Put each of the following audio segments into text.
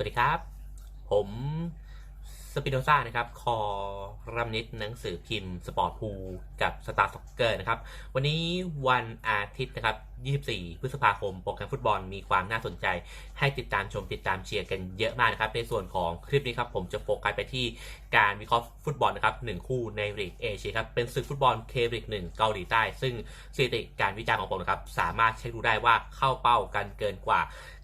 วัสดีครับ ผมสปิโนซ่านะครับ คอรัมนิตหนังสือพิมพ์สปอร์ตพูกับสตาร์ซ็อกเกอร์นะครับ วันนี้วันอาทิตย์นะครับ 24 พฤษภาคมโปรแกรมฟุตบอลมีความน่าสนใจ ให้ติดตามชมติดตามเชียร์กันเยอะมากนะครับ ในส่วนของคลิปนี้ครับ ผมจะโฟกัสไปที่การวิเคราะห์ฟุตบอลนะครับหนึ่งคู่ในลีกเอเชียครับ เป็นศึกฟุตบอลเคลีกหนึ่งเกาหลีใต้ ซึ่งสถิติการวิจารณ์ของผมนะครับ สามารถเช็คดูได้ว่าเข้าเป้ากันเกินกว่า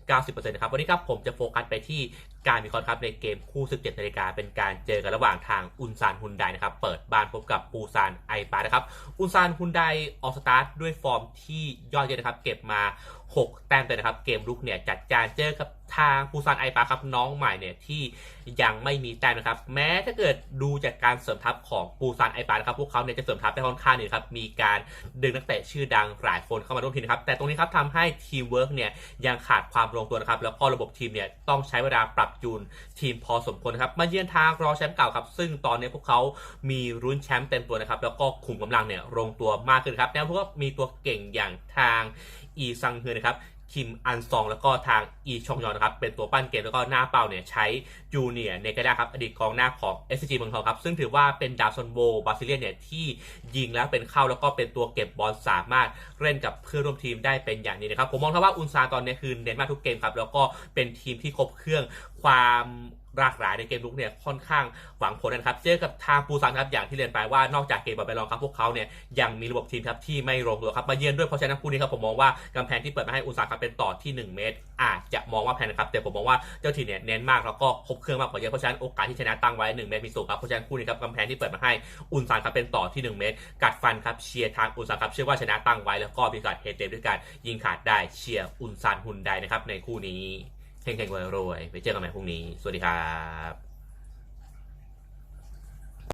90%นะครับวันนี้ครับผมจะโฟกัสไปที่ การวิเคราะห์ครับในเกมคู่17นาฬิกาเป็นการเจอกันระหว่างทางอุนซานฮุนไดนะครับ เปิดบ้านพบกับปูซานไอปานะครับ อุนซานฮุนไดออกสตาร์ทด้วยฟอร์มที่ยอดเยี่ยมนะครับ เก็บมา 6 แต้มเลยนะครับ เกมลุกเนี่ยจัดจานเจอกับทางปูซานไอปาครับน้องใหม่เนี่ยที่ยังไม่มีแต้มนะครับ แม้ถ้าเกิดดูจากการเสริมทัพของปูซานไอปานะครับพวกเขาเนี่ยจะเสริมทัพได้ค่อนข้างดีครับมีการดึงนักเตะชื่อดังหลายคนเข้ามาร่วมทีมนะครับแต่ตรงนี้ครับทำให้ทีมเวิร์กเนี่ยยังขาดความลงตัวนะครับแล้วก็ระบบทีมเนี่ยต้องใช้เวลาปรับจูนทีมพอสมควรนะครับมาเยือนทางรอแชมป์เก่าครับ ซึ่งตอนนี้พวกเขามีรุ้นแชมป์เต็มตัวนะครับ แล้วก็ขุมกำลังเนี่ยลงตัวมากขึ้นครับแนวพวกมีตัวเก่งอย่างทางอีซังเฮือนะครับ คิมอันซองแล้วก็ทางอีชองยอนนะครับเป็นตัวปั้นเกมแล้วก็หน้าเป้าเนี่ยใช้จูเนียร์เนกาดาครับอดีตกองหน้าของ s อ g เมืองทองครับซึ่งถือว่าเป็นดาวซอนโวบาซิเลียนเนี่ยที่ยิงแล้วเป็นเข้าแล้วก็เป็นตัวเก็บบอลสามารถเล่นกับเพื่อนร่วมทีมได้เป็นอย่างนี้นะครับผมมองว่าอุนซาตอนนี้คือเน้นมากทุกเกมครับแล้วก็เป็นทีมที่ครบเครื่องความ หลากหลายในเกมลุกเนี่ยค่อนข้างหวังผลนะครับ เจอกับทางปูซานครับอย่างที่เรียนไปว่านอกจากเกมบอลไปลองครับพวกเขาเนี่ยยังมีระบบทีมครับที่ไม่ลงตัวครับมาเยือนด้วยเพราะฉะนั้นคู่นี้ครับผมมองว่ากำแพงที่เปิดมาให้อุตสาหครับเป็นต่อที่ 1 เมตร อาจจะมองว่าแพงนะครับแต่ผมมองว่าเจ้าทีเนี่ยเน้นมากแล้วก็ครบเครื่องมากกว่าเยอะเพราะฉะนั้นโอกาสที่ชนะตั้งไว้ 1 เมตรมีสูงครับเพราะฉะนั้นคู่นี้ครับกำแพงที่เปิดมาให้อุนซานครับเป็นต่อที่ 1 เมตร กัดฟันครับเชียร์ทางอุซานครับเชื่อว่าชนะตั้งไว้แล้วก็มีการเฮเดมด้วยการยิงขาดได้เชียร์อุนซานฮุนไดนะครับในคู่นี้ เฮงๆรวยๆไปเจอกันใหม่พรุ่งนี้ สวัสดีครับ